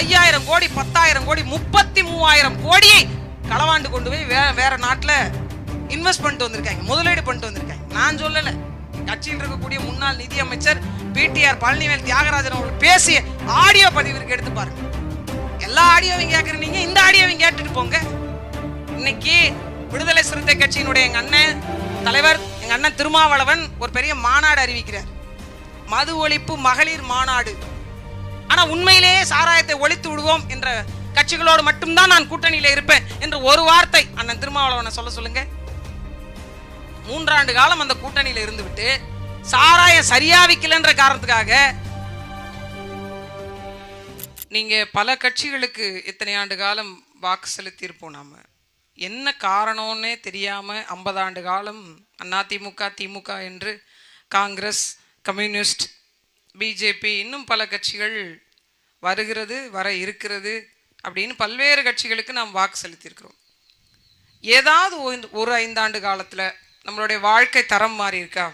ஐயாயிரம் கோடி பத்தாயிரம் கோடி முப்பத்தி மூவாயிரம் கோடியை களவாண்டு கொண்டு போய் வே வேற நாட்டில் இன்வெஸ்ட் பண்ணிட்டு வந்திருக்காங்க. முதலீடு பண்ணிட்டு வந்திருக்காங்க. நான் சொல்லலை. கட்சியில் இருக்கக்கூடிய முன்னாள் நிதியமைச்சர் பிடிஆர் பழனிவேல் தியாகராஜன் அவர்கள் பேசிய ஆடியோ பதிவிற்கு எடுத்து பாருங்க. எல்லா ஆடியோவையும் கேட்குறீங்க இந்த ஆடியோவையும் கேட்டுட்டு போங்க. இன்னைக்கு விடுதலை சிறுத்தை கட்சியினுடைய எங்கள் அண்ணன் தலைவர் எங்கள் அண்ணன் திருமாவளவன் ஒரு பெரிய மாநாடு அறிவிக்கிறார். மது ஒழிப்பு மகளிர் மாநாடு. ஆனால் உண்மையிலேயே சாராயத்தை ஒழித்து விடுவோம் என்ற கட்சிகளோடு மட்டும்தான் நான் கூட்டணியில் இருப்பேன் என்று ஒரு வார்த்தை அண்ணன் திருமாவளவனை சொல்ல சொல்லுங்க. மூன்றாண்டு காலம் அந்த கூட்டணியில் இருந்துவிட்டு சாராயம் சரியா விக்கலன்ற காரணத்துக்காக நீங்க பல கட்சிகளுக்கு இத்தனை ஆண்டு காலம் வாக்கு செலுத்தியிருப்போம் நாம? என்ன காரணம்னே தெரியாம ஐம்பது ஆண்டு காலம் அதிமுக திமுக என்று காங்கிரஸ் கம்யூனிஸ்ட் பிஜேபி இன்னும் பல கட்சிகள் வருகிறது வர இருக்கிறது அப்படின்னு பல்வேறு கட்சிகளுக்கு நாம் வாக்கு செலுத்தியிருக்கிறோம். ஏதாவது ஒரு- ஒரு ஐந்தாண்டு காலத்தில் நம்மளுடைய வாழ்க்கை தரம் மாறி இருக்கா?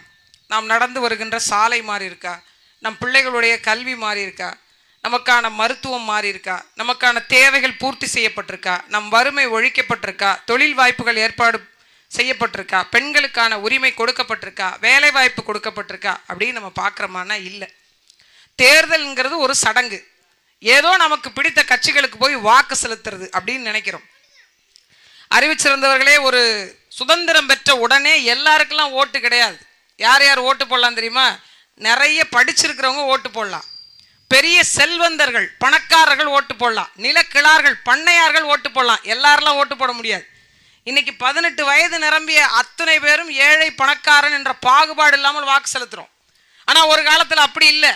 நாம் நடந்து வருகின்ற சாலை மாறி இருக்கா? நம் பிள்ளைகளுடைய கல்வி மாறி இருக்கா? நமக்கான மருத்துவம் மாறி இருக்கா? நமக்கான தேவைகள் பூர்த்தி செய்யப்பட்டிருக்கா? நம் வறுமை ஒழிக்கப்பட்டிருக்கா? தொழில் வாய்ப்புகள் ஏற்பாடு செய்யப்பட்டிருக்கா? பெண்களுக்கான உரிமை கொடுக்கப்பட்டிருக்கா? வேலை வாய்ப்பு கொடுக்கப்பட்டிருக்கா? அப்படின்னு நம்ம பார்க்குறோமானா இல்லை. தேர்தல்ங்கிறது ஒரு சடங்கு. ஏதோ நமக்கு பிடித்த கட்சிகளுக்கு போய் வாக்கு செலுத்துறது அப்படின்னு நினைக்கிறோம். அறிவிச்சிருந்தவர்களே ஒரு சுதந்திரம் பெற்ற உடனே எல்லாருக்கெல்லாம் ஓட்டு கிடையாது. யார் யார் ஓட்டு போடலாம் தெரியுமா? நிறைய படிச்சிருக்கிறவங்க ஓட்டு போடலாம். பெரிய செல்வந்தர்கள் பணக்காரர்கள் ஓட்டு போடலாம். நிலக்கிழார்கள் பண்ணையார்கள் ஓட்டு போடலாம். எல்லாரெல்லாம் ஓட்டு போட முடியாது. இன்னைக்கு பதினெட்டு வயது நிரம்பிய அத்தனை பேரும் ஏழை பணக்காரன் என்ற பாகுபாடு இல்லாமல் வாக்கு செலுத்துகிறோம் ஆனால் ஒரு காலத்தில் அப்படி இல்லை.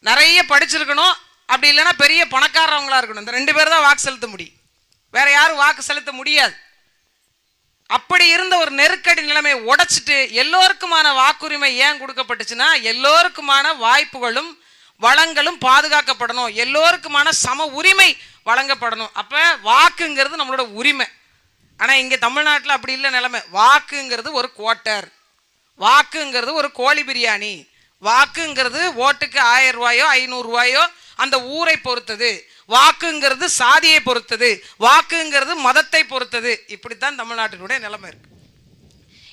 நிறைய படிச்சிருக்கணும். அப்படி இல்லைன்னா பெரிய பணக்காரவங்களா இருக்கணும். இந்த ரெண்டு பேர் தான் வாக்கு செலுத்த முடியும் வேற யாரும் வாக்கு செலுத்த முடியாது. அப்படி இருந்த ஒரு நெருக்கடி நிலைமையை உடைச்சிட்டு எல்லோருக்குமான வாக்குரிமை ஏன் கொடுக்கப்பட்டுச்சுன்னா எல்லோருக்குமான வாய்ப்புகளும் வளங்களும் பாதுகாக்கப்படணும். எல்லோருக்குமான சம உரிமை வழங்கப்படணும். அப்ப வாக்குங்கிறது நம்மளோட உரிமை. ஆனா இங்க தமிழ்நாட்டில் அப்படி இல்லை நிலைமை. வாக்குங்கிறது ஒரு குவார்ட்டர் வாக்குங்கிறது ஒரு கோழி பிரியாணி. வாக்குங்கிறது ஓட்டுக்கு ஆயிரம் ரூபாயோ ஐநூறு ரூபாயோ அந்த ஊரை பொறுத்தது. வாக்குங்கிறது சாதியை பொறுத்தது. வாக்குங்கிறது மதத்தை பொறுத்தது. இப்படித்தான் தமிழ்நாட்டினுடைய நிலைமை இருக்கு.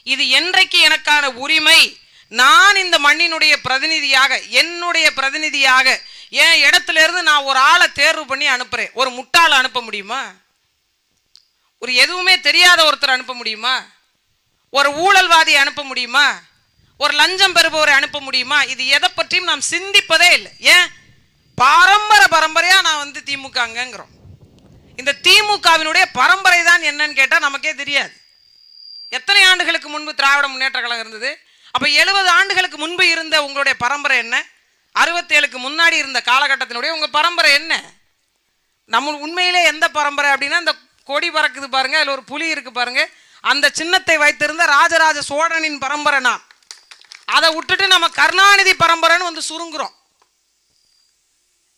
இது என்றைக்கு எனக்கான உரிமை? நான் இந்த மண்ணினுடைய பிரதிநிதியாக என்னுடைய பிரதிநிதியாக என் இடத்துல இருந்து நான் ஒரு ஆளை தேர்வு பண்ணி அனுப்புறேன்? ஒரு முட்டாளை அனுப்ப முடியுமா? ஒரு எதுவுமே தெரியாத ஒருத்தர் அனுப்ப முடியுமா? ஒரு ஊழல்வாதியை அனுப்ப முடியுமா? ஒரு லஞ்சம் பெறுபவரை அனுப்ப முடியுமா? இது எதை பற்றியும் நாம் சிந்திப்பதே இல்லை. ஏன்? பாரம்பரிய பரம்பரையா நான் வந்து திமுகங்கிறோம் இந்த திமுகவினுடைய பரம்பரை தான் என்னன்னு கேட்டால் நமக்கே தெரியாது. எத்தனை ஆண்டுகளுக்கு முன்பு திராவிட முன்னேற்ற கழகம் இருந்தது? அப்போ எழுபது ஆண்டுகளுக்கு முன்பு இருந்த உங்களுடைய பரம்பரை என்ன? அறுபத்தேழுக்கு முன்னாடி இருந்த காலகட்டத்தினுடைய உங்கள் பரம்பரை என்ன? நம்ம உண்மையிலே எந்த பரம்பரை அப்படின்னா இந்த கொடி பறக்குது பாருங்க அதில் ஒரு புலி இருக்கு பாருங்க. அந்த சின்னத்தை வைத்திருந்த ராஜராஜ சோழனின் பரம்பரை நான். அதை விட்டுட்டு நம்ம கருணாநிதி பரம்பரைன்னு வந்து சுருங்குறோம்.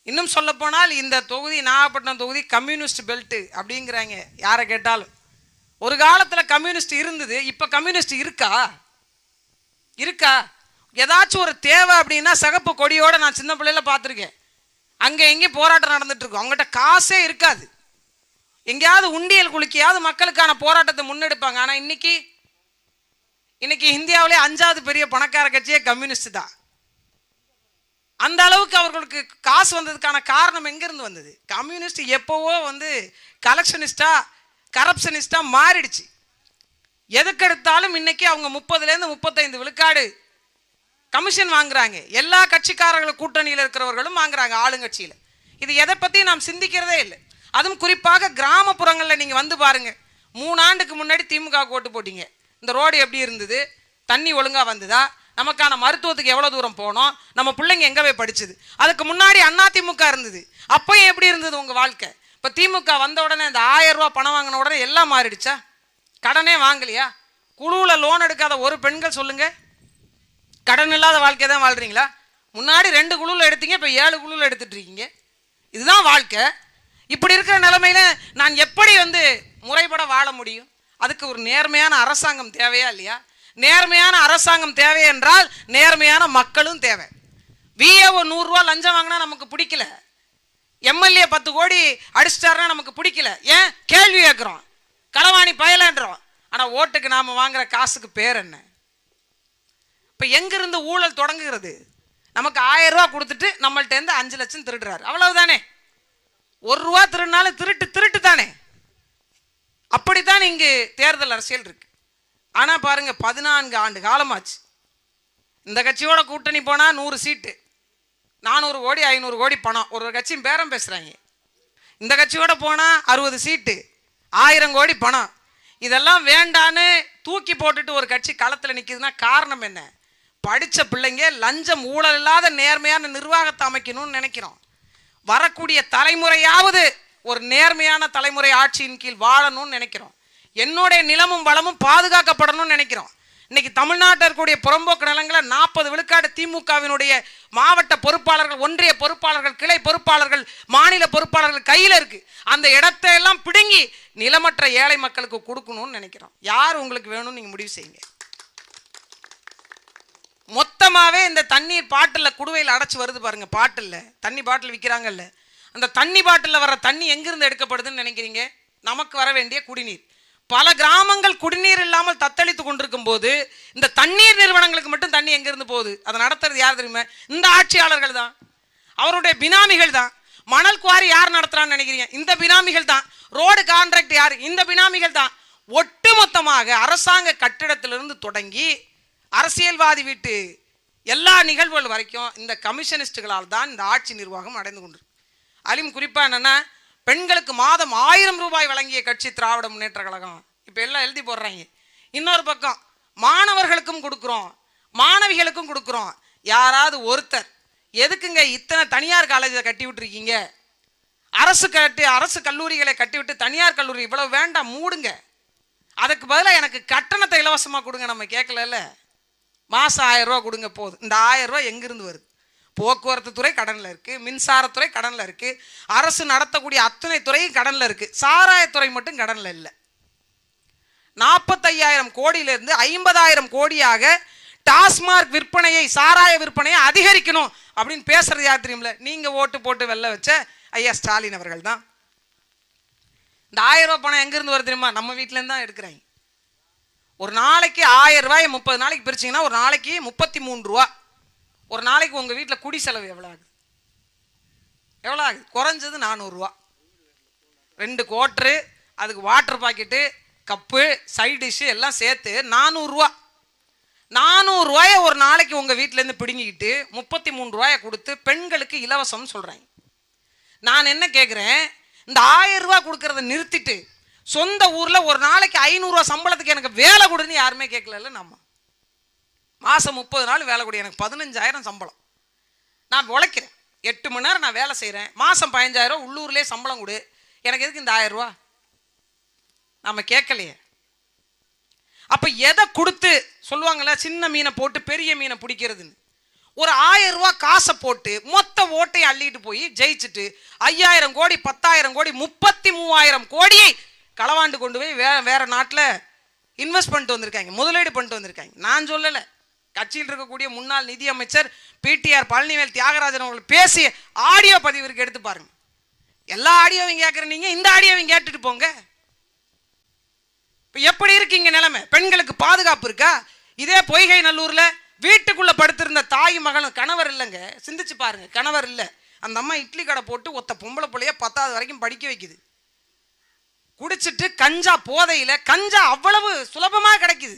இன்னும் சொல்ல போனால் இந்த தொகுதி நாகப்பட்டினம் தொகுதி கம்யூனிஸ்ட் பெல்ட்டு அப்படிங்கிறாங்க. யாரை கேட்டாலும். ஒரு காலத்தில் கம்யூனிஸ்ட் இருந்தது இப்போ கம்யூனிஸ்ட் இருக்கா? இருக்கா? ஏதாச்சும் ஒரு தேவை அப்படின்னா சிகப்பு கொடியோடு நான் சின்ன பிள்ளையில பார்த்துருக்கேன். அங்கே எங்கேயும் போராட்டம் நடந்துட்டுருக்கோம் அவங்ககிட்ட காசே இருக்காது. எங்கேயாவது உண்டியல் குலுக்கியாவது மக்களுக்கான போராட்டத்தை முன்னெடுப்பாங்க. ஆனால் இன்னைக்கு இன்னைக்கு இந்தியாவிலே அஞ்சாவது பெரிய பணக்கார கட்சியே கம்யூனிஸ்ட் தான். அந்த அளவுக்கு அவர்களுக்கு காசு வந்ததுக்கான காரணம் எங்கேருந்து வந்தது? கம்யூனிஸ்ட் எப்போவோ வந்து கலெக்ஷனிஸ்டா கரப்ஷனிஸ்டா மாறிடுச்சு. எதுக்கெடுத்தாலும் இன்னைக்கு அவங்க முப்பதுலேருந்து முப்பத்தைந்து விழுக்காடு கமிஷன் வாங்குறாங்க. எல்லா கட்சிக்காரர்கள் கூட்டணியில் இருக்கிறவர்களும் வாங்குறாங்க ஆளுங்கட்சியில். இது எதை பற்றி நாம் சிந்திக்கிறதே இல்லை. அதுவும் குறிப்பாக கிராமப்புறங்களில் நீங்கள் வந்து பாருங்கள் மூணாண்டுக்கு முன்னாடி திமுக ஓட்டு போட்டீங்க. இந்த ரோடு எப்படி இருந்தது? தண்ணி ஒழுங்காக வந்ததா? நமக்கான மருத்துவத்துக்கு எவ்வளோ தூரம் போனோம்? நம்ம பிள்ளைங்க எங்கே போய் படிச்சுது? அதுக்கு முன்னாடி அண்ணா திமுக இருந்தது. அப்பயும் எப்படி இருந்தது உங்கள் வாழ்க்கை? இப்போ திமுக வந்த உடனே இந்த ஆயிரம் ரூபா பணம் வாங்கின உடனே எல்லாம் மாறிடுச்சா? கடனே வாங்கலையா? குழுவில் லோன் எடுக்காத ஒரு பெண்கள் சொல்லுங்கள் கடன் இல்லாத வாழ்க்கை தான் வாழ்றீங்களா? முன்னாடி ரெண்டு குழுவில் எடுத்தீங்க இப்போ ஏழு குழுவில் எடுத்துகிட்டு இருக்கீங்க. இதுதான் வாழ்க்கை. இப்படி இருக்கிற நிலமையில நான் எப்படி வந்து முறைப்பட வாழ முடியும்? அதுக்கு ஒரு நேர்மையான அரசாங்கம் தேவையா இல்லையா? நேர்மையான அரசாங்கம் தேவை என்றால் நேர்மையான மக்களும் தேவை. விஏஓ நூறுரூவா லஞ்சம் வாங்கினா நமக்கு பிடிக்கல. எம்எல்ஏ பத்து கோடி அடிச்சிட்டாருன்னா நமக்கு பிடிக்கல. ஏன்? கேள்வி கேட்குறோம். களவாணி பயலன்றோம். ஆனால் ஓட்டுக்கு நாம் வாங்குற காசுக்கு பேர் என்ன? இப்போ எங்கிருந்து ஊழல் தொடங்குகிறது? நமக்கு ஆயிரம் ரூபா கொடுத்துட்டு நம்மள்ட்ட இருந்து அஞ்சு லட்சம் திருடுறாரு. அவ்வளவுதானே? ஒரு ரூபா திருடினாலும் திருட்டு திருட்டு தானே அப்படித்தான் இங்கு தேர்தல் அரசியல் இருக்கு. ஆனால் பாருங்க பதினான்கு ஆண்டு காலமாச்சு. இந்த கட்சியோட கூட்டணி போனால் நூறு சீட்டு நானூறு கோடி ஐநூறு கோடி பணம். ஒரு ஒரு கட்சியும் பேரம் பேசுகிறாங்க இந்த கட்சியோட போனால் அறுபது சீட்டு ஆயிரம் கோடி பணம். இதெல்லாம் வேண்டான்னு தூக்கி போட்டுட்டு ஒரு கட்சி களத்தில் நிற்கிதுன்னா காரணம் என்ன? படித்த பிள்ளைங்க லஞ்சம் ஊழல் இல்லாத நேர்மையான நிர்வாகத்தை அமைக்கணும்னு நினைக்கிறோம். வரக்கூடிய தலைமுறையாவது ஒரு நேர்மையான தலைமுறை ஆட்சியின் கீழ் வாழணும்னு நினைக்கிறோம். என்னுடைய நிலமும் வளமும் பாதுகாக்கப்படணும்னு நினைக்கிறோம். இன்னைக்கு தமிழ்நாட்டில் இருக்கக்கூடிய புறம்போக்கு நிலங்களை நாற்பது விழுக்காடு திமுகவினுடைய மாவட்ட பொறுப்பாளர்கள் ஒன்றிய பொறுப்பாளர்கள் கிளை பொறுப்பாளர்கள் மாநில பொறுப்பாளர்கள் கையில் இருக்கு. அந்த இடத்தை எல்லாம் பிடுங்கி நிலமற்ற ஏழை மக்களுக்கு கொடுக்கணும்னு நினைக்கிறோம். யார் உங்களுக்கு வேணும்னு நீங்கள் முடிவு செய்யுங்க. மொத்தமாகவே இந்த தண்ணீர் பாட்டில் குடுவையில் அடைச்சி வருது பாருங்க பாட்டில் தண்ணி பாட்டில் விற்கிறாங்கல்ல அந்த தண்ணி பாட்டிலில் வர தண்ணி எங்கிருந்து எடுக்கப்படுதுன்னு நினைக்கிறீங்க? நமக்கு வர வேண்டிய குடிநீர். பல கிராமங்கள் குடிநீர் இல்லாமல் தத்தளித்து கொண்டிருக்கும் போது இந்த தண்ணீர் நிறுவனங்களுக்கு மட்டும் தண்ணி எங்கிருந்து போகுது? அதை நடத்துறது யார் தெரியுமா? இந்த ஆட்சியாளர்கள் தான். அவருடைய பினாமிகள் தான். மணல் குவாரி யார் நடத்துறான்னு நினைக்கிறீங்க? இந்த பினாமிகள் தான். ரோடு கான்ட்ராக்ட் யார்? இந்த பினாமிகள் தான். ஒட்டுமொத்தமாக அரசாங்க கட்டிடத்திலிருந்து தொடங்கி அரசியல்வாதி வீட்டு எல்லா நிகழ்வுகள் வரைக்கும் இந்த கமிஷனிஸ்டுகளால் தான் இந்த ஆட்சி நிர்வாகம் அடைந்து கொண்டிருக்கு. அலிம் குறிப்பாக என்னென்னா பெண்களுக்கு மாதம் ஆயிரம் ரூபாய் வழங்கிய கட்சி திராவிட முன்னேற்ற கழகம். இப்போ எல்லாம் எழுதி போடுறாங்க. இன்னொரு பக்கம் மாணவர்களுக்கும் கொடுக்குறோம். மாணவிகளுக்கும் கொடுக்குறோம். யாராவது ஒருத்தர் எதுக்குங்க இத்தனை தனியார் காலேஜை கட்டி விட்டுருக்கீங்க? அரசு கட்டி அரசு கல்லூரிகளை கட்டிவிட்டு தனியார் கல்லூரி இவ்வளவு வேண்டாம் மூடுங்க. அதுக்கு பதிலாக எனக்கு கட்டணத்தை இலவசமாக கொடுங்க நம்ம கேட்கலல்ல. மாதம் ஆயிரம் ரூபா கொடுங்க போதும். இந்த ஆயிரம் ரூபா எங்கிருந்து வருது? போக்குவரத்து துறை கடனில் இருக்குது மின்சாரத்துறை கடனில் இருக்குது அரசு நடத்தக்கூடிய அத்தனை துறையும் கடனில் இருக்குது சாராயத்துறை மட்டும் கடனில் இல்லை. நாற்பத்தையாயிரம் கோடியிலிருந்து ஐம்பதாயிரம் கோடியாக டாஸ்மார்க் விற்பனையை சாராய விற்பனையை அதிகரிக்கணும் அப்படின்னு பேசுறது யார் தெரியுமில்ல? நீங்கள் ஓட்டு போட்டு வெளில வச்ச ஐயா ஸ்டாலின் அவர்கள் தான். இந்த ஆயிரம் ரூபாய் பணம் எங்கேருந்து வருது தெரியுமா? நம்ம வீட்டிலேருந்து தான் எடுக்கிறாங்க. ஒரு நாளைக்கு ஆயிரம் ரூபாய் முப்பது நாளைக்கு பிரிச்சிங்கன்னா ஒரு நாளைக்கு முப்பத்தி மூணு ரூபா. ஒரு நாளைக்கு உங்கள் வீட்டில் குடி செலவு எவ்வளோ ஆகுது? எவ்வளோ ஆகுது? குறைஞ்சது நானூறுரூவா ரெண்டு கோட்ரு அதுக்கு water packet cup side dish எல்லாம் சேர்த்து நானூறுரூவா நானூறுரூவாய ஒரு நாளைக்கு உங்கள் வீட்டிலேருந்து பிடுங்கிக்கிட்டு முப்பத்தி மூணு ரூபாயை கொடுத்து பெண்களுக்கு இலவசம்னு சொல்கிறாங்க நான் என்ன கேட்குறேன் இந்த ஆயிரம் ரூபா கொடுக்கறத நிறுத்திட்டு சொந்த ஊரில் ஒரு நாளைக்கு ஐநூறுரூவா சம்பளத்துக்கு எனக்கு வேலை கொடுன்னு யாருமே கேட்கல நம்ம. மாதம் முப்பது நாள் வேலை கூட. எனக்கு பதினஞ்சாயிரம் சம்பளம். நான் உழைக்கிறேன். எட்டு மணி நேரம் நான் வேலை செய்கிறேன் மாதம் பதினஞ்சாயிரம் உள்ளூர்லேயே சம்பளம் கொடு. எனக்கு எதுக்கு இந்த ஆயிரரூவா நம்ம கேட்கலையே. அப்போ எதை கொடுத்து சொல்லுவாங்களே சின்ன மீனை போட்டு பெரிய மீனை பிடிக்கிறதுன்னு. ஒரு ஆயிரம் ரூபா காசை போட்டு மொத்த ஓட்டையை அள்ளிட்டு போய் ஜெயிச்சுட்டு ஐயாயிரம் கோடி பத்தாயிரம் கோடி முப்பத்தி மூவாயிரம் கோடியை களவாண்டு கொண்டு போய் வே வேறு நாட்டில் இன்வெஸ்ட் பண்ணிட்டு வந்திருக்காங்க. முதலீடு பண்ணிட்டு வந்திருக்காங்க. நான் சொல்லலை. கட்சியில் இருக்கக்கூடிய முன்னாள் நிதியமைச்சர் பிடிஆர் பழனிவேல் தியாகராஜன் அவர்கள் பேசிய ஆடியோ பதிவிற்கு எடுத்து பாருங்க. எல்லா ஆடியோவையும் கேட்குற நீங்க இந்த ஆடியோவையும் கேட்டுட்டு போங்க. இப்போ எப்படி இருக்கு இங்க நிலைமை? பெண்களுக்கு பாதுகாப்பு இருக்கா? இதே பொய்கை நல்லூரில் வீட்டுக்குள்ளே படுத்திருந்த தாய் மகனும் கணவர் இல்லைங்க. சிந்திச்சு பாருங்க கணவர் இல்லை. அந்த அம்மா இட்லி கடை போட்டு ஒத்த பொம்பளை பிள்ளைய பத்தாவது வரைக்கும் படிக்க வைக்குது. குடிச்சிட்டு கஞ்சா போதையில் கஞ்சா அவ்வளவு சுலபமாக கிடைக்குது.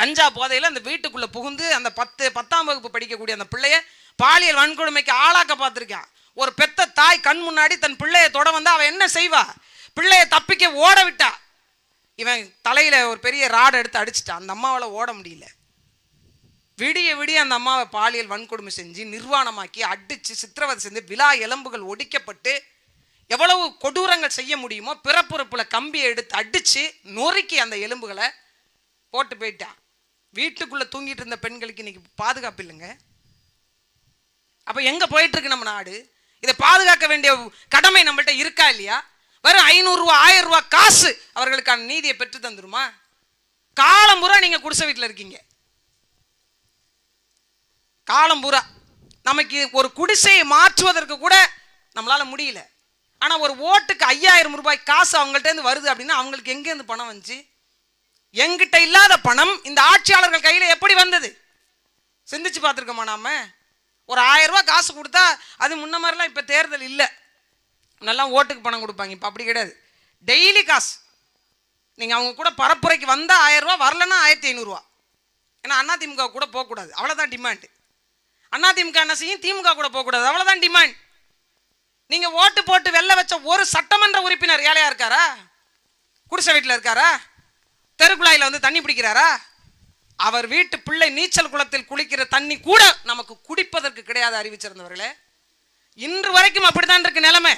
கஞ்சா போதையில் அந்த வீட்டுக்குள்ளே புகுந்து அந்த பத்து பத்தாம் வகுப்பு படிக்கக்கூடிய அந்த பிள்ளைய பாலியல் வன்கொடுமைக்கு ஆளாக்க பார்த்துருக்கான். ஒரு பெத்த தாய் கண் முன்னாடி தன் பிள்ளைய தொட வந்தால் அவன் என்ன செய்வா? பிள்ளையை தப்பிக்க ஓட விட்டா. இவன் தலையில் ஒரு பெரிய ராடை எடுத்து அடிச்சிட்டான் அந்த அம்மாவால் ஓட முடியல. விடிய விடிய அந்த அம்மாவை பாலியல் வன்கொடுமை செஞ்சு நிர்வாணமாக்கி அடித்து சித்திரவதை செஞ்சு விழா எலும்புகள் ஒடிக்கப்பட்டு எவ்வளவு கொடூரங்கள் செய்ய முடியுமோ பிறப்புறுப்பில் கம்பியை எடுத்து அடித்து நொறுக்கி அந்த எலும்புகளை போட்டு போயிட்டான் வீட்டுக்குள்ளே தூங்கிட்டு இருந்த பெண்களுக்கு இன்னைக்கு பாதுகாப்பு இல்லைங்க. அப்போ எங்கே போயிட்டுருக்கு நம்ம நாடு? இதை பாதுகாக்க வேண்டிய கடமை நம்மள்கிட்ட இருக்கா இல்லையா? வெறும் ஐநூறுரூவா ஆயிரம் ரூபாய் காசு அவர்களுக்கான நீதியை பெற்று தந்துருமா? காலம் பூரா குடிசை வீட்டில் இருக்கீங்க. காலம் பூரா. நமக்கு ஒரு குடிசையை மாற்றுவதற்கு கூட நம்மளால் முடியல. ஆனால் ஒரு ஓட்டுக்கு ஐயாயிரம் ரூபாய் காசு அவங்கள்ட்ட இருந்து வருது அப்படின்னா அவங்களுக்கு எங்கேருந்து பணம் வந்துச்சு? எங்கிட்ட இல்லாத பணம் இந்த ஆட்சியாளர்கள் கையில் எப்படி வந்தது? சிந்திச்சு பார்த்துருக்கோமா நாம? ஒரு ஆயிரம் ரூபா காசு கொடுத்தா அது முன்ன மாதிரிலாம் இப்போ தேர்தல் இல்லை. நல்லா ஓட்டுக்கு பணம் கொடுப்பாங்க இப்போ அப்படி கிடையாது. டெய்லி காசு. நீங்கள் அவங்க கூட பரப்புரைக்கு வந்தால் ஆயிரம் ரூபா வரலன்னா ஆயிரத்தி ஐநூறுரூவா ஏன்னா அதிமுக கூட போகக்கூடாது அவ்வளோதான் டிமாண்டு அதிமுக என்ன செய்யும்? திமுக கூட போகக்கூடாது அவ்வளோதான் டிமாண்ட் நீங்கள் ஓட்டு போட்டு வெளில வச்ச ஒரு சட்டமன்ற உறுப்பினர் ஏழையாக இருக்காரா? குடிசை வீட்டில் இருக்காரா? தெருக்குழாயில் வந்து தண்ணி பிடிக்கிறாரா? அவர் வீட்டு பிள்ளை நீச்சல் குளத்தில் குளிக்கிற தண்ணி கூட நமக்கு குடிப்பதற்கு கிடையாது அறிவிச்சிருந்தவர்களே. இன்று வரைக்கும் அப்படித்தான் இருக்கு நிலைமை.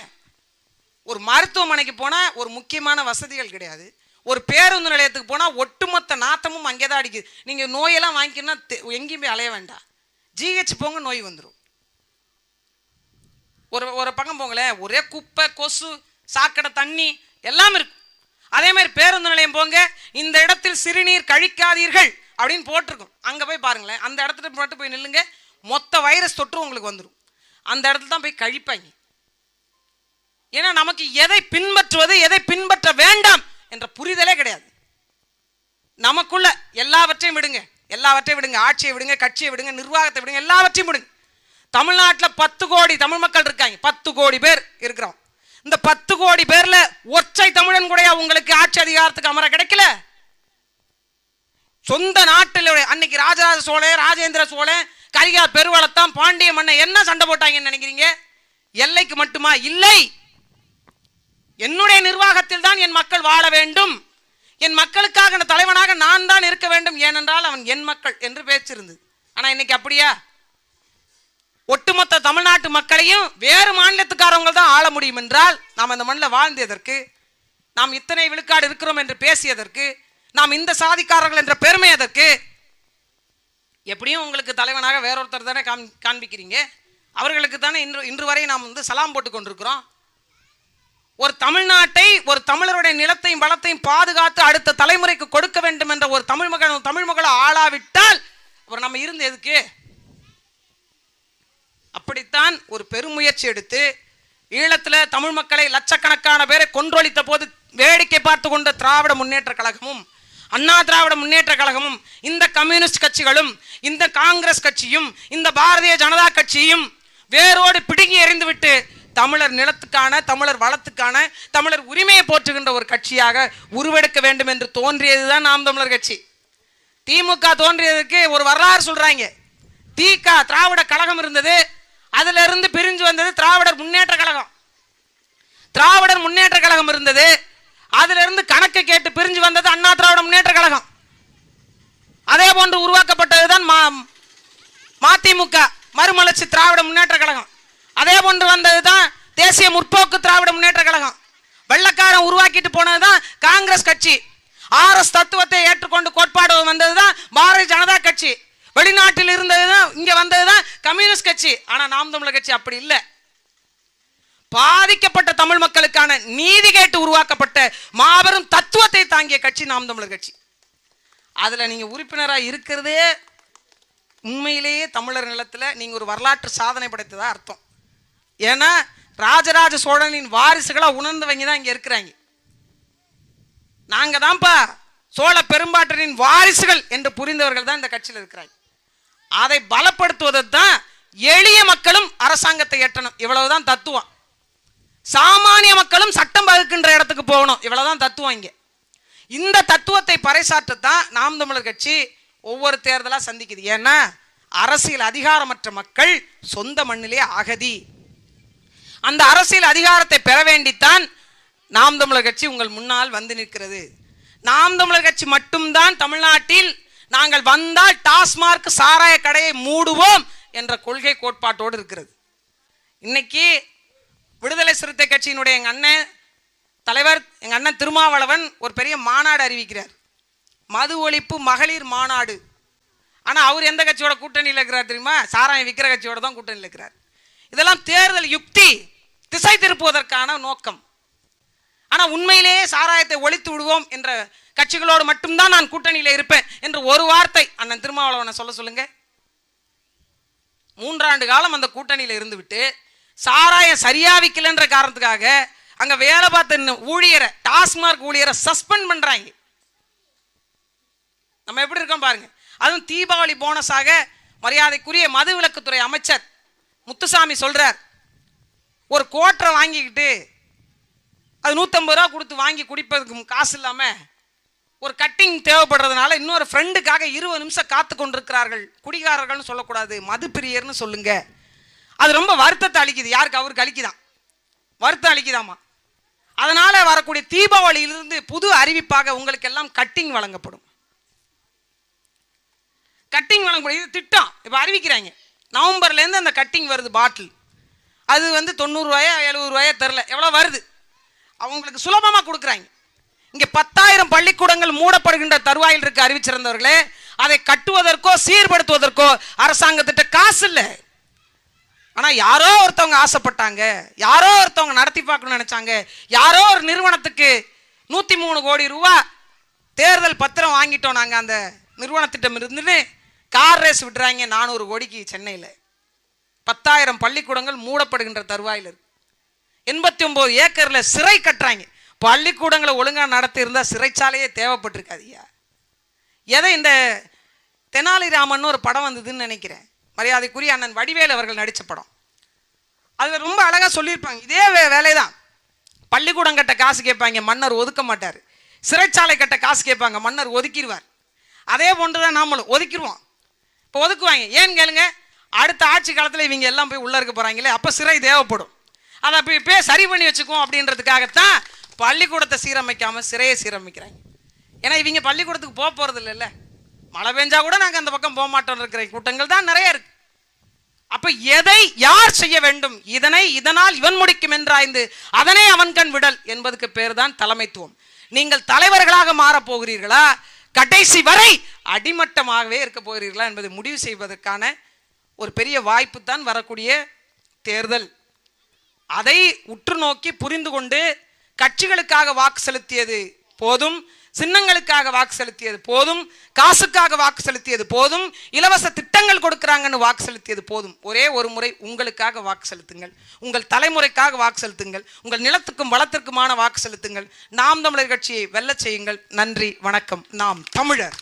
ஒரு மருத்துவமனைக்கு போனால் ஒரு முக்கியமான வசதிகள் கிடையாது. ஒரு பேருந்து நிலையத்துக்கு போனால் ஒட்டுமொத்த நாத்தமும் அங்கே தான் அடிக்குது. நீங்கள் நோயெல்லாம் வாங்கிக்கணும்னா தெ- எங்கேயும் போய் அலைய வேண்டாம். ஜிஹெச் போங்க நோய் வந்துடும் ஒரு ஒரு பக்கம் போங்களேன். ஒரே குப்பை கொசு சாக்கடை தண்ணி எல்லாம் இருக்கு. அதே மாதிரி பேருந்து நிலையம் போங்க. இந்த இடத்தில் சிறுநீர் கழிக்காதீர்கள் அப்படின்னு போட்டிருக்கும். அங்கே போய் பாருங்களேன். அந்த இடத்துல மட்டும் போய் நில்லுங்க. மொத்த வைரஸ் தொற்று உங்களுக்கு வந்துடும் அந்த இடத்துல தான் போய் கழிப்பாங்க. ஏன்னா நமக்கு எதை பின்பற்றுவது எதை பின்பற்ற வேண்டாம் என்ற புரிதலே கிடையாது. நமக்குள்ள எல்லாவற்றையும் விடுங்க. எல்லாவற்றையும் விடுங்க. ஆட்சியை விடுங்க கட்சியை விடுங்க நிர்வாகத்தை விடுங்க எல்லாவற்றையும் விடுங்க. தமிழ்நாட்டில் பத்து கோடி தமிழ் மக்கள் இருக்காங்க. பத்து கோடி பேர் இருக்கிறோம். இந்த பத்து கோடி பேர்ல ஒற்றை தமிழன் கூட உங்களுக்கு ஆட்சி அதிகாரத்துக்கு அமர கிடைக்கல? சொந்த நாட்டில் அன்னைக்கு ராஜராஜ சோழன் ராஜேந்திர சோழன் கரிகால் பெருவளத்தான் பாண்டிய மன்னன் என்ன சண்டை போட்டாங்கன்னு நினைக்கிறீங்க? எல்லைக்கு மட்டுமா? இல்லை. என்னுடைய நிர்வாகத்தில் தான் என் மக்கள் வாழ வேண்டும். என் மக்களுக்காக தலைவனாக நான் தான் இருக்க வேண்டும். ஏனென்றால் அவன் என் மக்கள் என்று பேச்சிருந்தது. ஆனா இன்னைக்கு அப்படியா? ஒட்டுமொத்த தமிழ்நாட்டு மக்களையும் வேறு மாநிலத்துக்காரவங்க தான் ஆள முடியும் என்றால் நாம் இந்த மண்ணில் வாழ்ந்ததற்கு நாம் இத்தனை விழுக்காடு இருக்கிறோம் என்று பேசியதற்கு நாம் இந்த சாதிக்காரர்கள் என்ற பெருமை அதற்கு எப்படியும் உங்களுக்கு தலைவனாக வேறொருத்தர் தானே காம் காண்பிக்கிறீங்க. அவர்களுக்கு தானே இன்று இன்று வரை நாம் வந்து சலாம் போட்டு கொண்டிருக்கிறோம். ஒரு தமிழ்நாட்டை ஒரு தமிழருடைய நிலத்தையும் வளத்தையும் பாதுகாத்து அடுத்த தலைமுறைக்கு கொடுக்க வேண்டும் என்ற ஒரு தமிழ் மகன் தமிழ் மகளை ஆளாவிட்டால் அப்புறம் நம்ம இருந்து எதுக்கு? அப்படித்தான் ஒரு பெருமுயற்சி எடுத்து ஈழத்தில் தமிழ் மக்களை லட்சக்கணக்கான பேரை கொன்றொழித்த போது வேடிக்கை பார்த்து கொண்ட திராவிட முன்னேற்ற கழகமும் அண்ணா திராவிட முன்னேற்ற கழகமும் இந்த கம்யூனிஸ்ட் கட்சிகளும் இந்த காங்கிரஸ் கட்சியும் இந்த பாரதிய ஜனதா கட்சியும் வேரோடு பிடுங்கி எறிந்துவிட்டு தமிழர் நிலத்துக்கான தமிழர் வளத்துக்கான தமிழர் உரிமையை போற்றுகின்ற ஒரு கட்சியாக உருவெடுக்க வேண்டும் என்று தோன்றியது தான் நாம் தமிழர் கட்சி. திமுக தோன்றியதுக்கு ஒரு வரலாறு சொல்கிறாங்க திக திராவிட கழகம் இருந்தது அதுல இருந்து பிரிஞ்சு வந்தது திராவிடர் முன்னேற்ற கழகம். திராவிடர் முன்னேற்ற கழகம் இருந்தது. அதுல இருந்து கணக்கு கேட்டு பிரிஞ்சு வந்தது அண்ணா திராவிட முன்னேற்ற கழகம். அதே போன்று உருவாக்கப்பட்டதுதான் மா மதிமுக மறுமலர்ச்சி திராவிட முன்னேற்ற கழகம். அதே போன்று வந்ததுதான் தேசிய முற்போக்கு திராவிட முன்னேற்ற கழகம். வெள்ளக்காரன் உருவாக்கிட்டு போனதுதான் காங்கிரஸ் கட்சி. ஆர்எஸ் தத்துவத்தை ஏற்றுக்கொண்டு கோட்பாடு வந்ததுதான் பாரதிய ஜனதா கட்சி. வெளிநாட்டில் இருந்ததுதான் இங்க வந்ததுதான் கம்யூனிஸ்ட் கட்சி. ஆனா நாம் தமிழர் கட்சி அப்படி இல்லை. பாதிக்கப்பட்ட தமிழ் மக்களுக்கான நீதி கேட்டு உருவாக்கப்பட்ட மாபெரும் தத்துவத்தை தாங்கிய கட்சி நாம் தமிழர் கட்சி. அதுல நீங்க உறுப்பினரா இருக்கிறதே உண்மையிலேயே தமிழர் நிலத்துல நீங்க ஒரு வரலாற்று சாதனை படைத்ததா அர்த்தம். ஏன்னா ராஜராஜ சோழனின் வாரிசுகளா உணர்ந்தவங்க தான் இங்க இருக்கிறாங்க. நாங்கள் தான்ப்பா சோழ பெரும்பாட்டனின் வாரிசுகள் என்று புரிந்தவர்கள் தான் இந்த கட்சியில் இருக்கிறாங்க. அதை பலப்படுத்துவது தான் எளிய மக்களும் அரசாங்கத்தை எட்டணும். இவ்வளவுதான் தத்துவம். சாமானிய மக்களும் சட்டம் வகுக்கின்ற இடத்துக்கு போகணும். இவ்வளவுதான் தத்துவம் இங்கே. இந்த தத்துவத்தை பறைசாற்றத்தான் நாம் தமிழர் கட்சி ஒவ்வொரு தேர்தலாக சந்திக்குது. ஏன்னா அரசியல் அதிகாரமற்ற மக்கள் சொந்த மண்ணிலே அகதி. அந்த அரசியல் அதிகாரத்தை பெற வேண்டித்தான் நாம் தமிழர் கட்சி உங்கள் முன்னால் வந்து நிற்கிறது. நாம் தமிழர் கட்சி மட்டும்தான் தமிழ்நாட்டில் நாங்கள் வந்தால் டாஸ்மார்க் சாராய கடையை மூடுவோம் என்ற கொள்கை கோட்பாட்டோடு இருக்கிறது. இன்னைக்கு விடுதலை சிறுத்தை கட்சியினுடைய எங்கள் அண்ணன் தலைவர் எங்கள் அண்ணன் திருமாவளவன் ஒரு பெரிய மாநாடு அறிவிக்கிறார். மது ஒழிப்பு மகளிர் மாநாடு. ஆனால் அவர் எந்த கட்சியோட கூட்டணியில் இருக்கிறார் தெரியுமா? சாராயம் விற்கிற கட்சியோட தான் கூட்டணியில் இருக்கிறார். இதெல்லாம் தேர்தல் யுக்தி திசை திருப்புவதற்கான நோக்கம். ஆனால் உண்மையிலேயே சாராயத்தை ஒழித்து விடுவோம் என்ற கட்சிகளோடு மட்டும்தான் நான் கூட்டணியில் இருப்பேன் என்று ஒரு வார்த்தை அண்ணன் திருமாவளவனை சொல்ல சொல்லுங்க. மூன்றாண்டு காலம் அந்த கூட்டணியில் இருந்துவிட்டு சாராயம் சரியா வைக்கலன்ற காரணத்துக்காக அங்க வேலை பார்த்த ஊழியரை டாஸ்மார்க் ஊழியரை சஸ்பெண்ட் பண்றாங்க. நம்ம எப்படி இருக்கோம் பாருங்க. அதுவும் தீபாவளி போனஸாக மரியாதைக்குரிய மதுவிலக்குத்துறை அமைச்சர் முத்துசாமி சொல்றார். ஒரு கோட்டரை வாங்கிக்கிட்டு அது நூற்றம்பது ரூபா கொடுத்து வாங்கி குடிப்பதுக்கு காசு இல்லாமல் ஒரு கட்டிங் தேவைப்படுறதுனால இன்னொரு ஃப்ரெண்டுக்காக இருபது நிமிஷம் காத்து கொண்டிருக்கிறார்கள். குடிகாரர்கள்னு சொல்லக்கூடாது மது பிரியர்னு சொல்லுங்க. அது ரொம்ப வருத்தத்தை அளிக்குது. யாருக்கு? அவருக்கு அளிக்குதான். வருத்தம் அளிக்குதாமா? அதனால் வரக்கூடிய தீபாவளியிலிருந்து புது அறிவிப்பாக உங்களுக்கு எல்லாம் கட்டிங் வழங்கப்படும். கட்டிங் வழங்கப்படும். இது திட்டம். இப்போ அறிவிக்கிறாங்க. நவம்பர்லேருந்து அந்த கட்டிங் வருது பாட்டில் அது வந்து தொண்ணூறுரூவாயா எழுபது ரூபாயா தெரில எவ்வளோ வருது? அவங்களுக்கு சுலபமாக கொடுக்குறாங்க. இங்கே பத்தாயிரம் பள்ளிக்கூடங்கள் மூடப்படுகின்ற தருவாயில் இருக்க அறிவிச்சிருந்தவர்களே அதை கட்டுவதற்கோ சீர்படுத்துவதற்கோ அரசாங்கத்திட்ட காசு இல்லை. ஆனால் யாரோ ஒருத்தவங்க ஆசைப்பட்டாங்க. யாரோ ஒருத்தவங்க நடத்தி பார்க்கணும்னு நினச்சாங்க. யாரோ ஒரு நிறுவனத்துக்கு நூற்றி மூணு கோடி ரூபா தேர்தல் பத்திரம் வாங்கிட்டோம் நாங்கள் அந்த நிறுவனத்திட்டம் இருந்துன்னு கார் ரேஸ் விடுறாங்க நானூறு கோடிக்கு சென்னையில். பத்தாயிரம் பள்ளிக்கூடங்கள் மூடப்படுகின்ற தருவாயில் இருக்கு. எண்பத்தி ஒம்பது ஏக்கரில் சிறை கட்டுறாங்க. பள்ளிக்கூடங்களை ஒழுங்காக நடத்தி இருந்தால் சிறைச்சாலையே தேவைப்பட்டிருக்காது ஐயா. எதை இந்த தெனாலிராமன் ஒரு படம் வந்ததுன்னு நினைக்கிறேன். மரியாதைக்குரிய அண்ணன் வடிவேல் அவர்கள் நடித்த படம். அதில் ரொம்ப அழகாக சொல்லியிருப்பாங்க. இதே வே வேலை தான் பள்ளிக்கூடம் கட்ட காசு கேட்பாங்க மன்னர் ஒதுக்க மாட்டார். சிறைச்சாலை கட்ட காசு கேட்பாங்க மன்னர் ஒதுக்கிடுவார் அதே போன்று தான் நாமளும் ஒதுக்கிடுவோம் இப்போ ஒதுக்குவாங்க. ஏன்னு கேளுங்க அடுத்த ஆட்சி காலத்தில் இவங்க எல்லாம் போய் உள்ளே இருக்க போகிறாங்களே அப்போ சிறை தேவைப்படும். அதை அப்போ இப்போயே சரி பண்ணி வச்சுக்குவோம் அப்படின்றதுக்காகத்தான் பள்ளிக்கூடத்தை சீரமைக்காமல் சிறையை சீரமைக்கிறாங்க. ஏன்னா இவங்க பள்ளிக்கூடத்துக்கு போக போகிறது இல்லைல்ல மழை பெஞ்சா கூட நாங்கள் அந்த பக்கம் போக மாட்டோம் இருக்கிற கூட்டங்கள் தான் நிறைய இருக்கு. அப்ப எதை யார் செய்ய வேண்டும்? இதனை இதனால் இவன் முடிக்கும் என்றாய்ந்து அதனை அவன் கண் விடல் என்பதுக்கு பேர் தான் தலைமைத்துவம். நீங்கள் தலைவர்களாக மாறப் போகிறீர்களா? கடைசி வரை அடிமட்டமாகவே இருக்க போகிறீர்களா என்பதை முடிவு செய்வதற்கான ஒரு பெரிய வாய்ப்பு தான் வரக்கூடிய தேர்தல். அதை உற்று நோக்கி புரிந்து கொண்டு கட்சிகளுக்காக வாக்கு செலுத்தியது போதும் சின்னங்களுக்காக வாக்கு செலுத்தியது போதும் காசுக்காக வாக்கு செலுத்தியது போதும் இலவச திட்டங்கள் கொடுக்குறாங்கன்னு வாக்கு செலுத்தியது போதும். ஒரே ஒரு முறை உங்களுக்காக வாக்கு செலுத்துங்கள். உங்கள் தலைமுறைக்காக வாக்கு செலுத்துங்கள். உங்கள் நிலத்துக்கும் வளத்திற்குமான வாக்கு செலுத்துங்கள். நாம் தமிழர் கட்சியை வெல்லச் செய்யுங்கள். நன்றி வணக்கம். நாம் தமிழர்.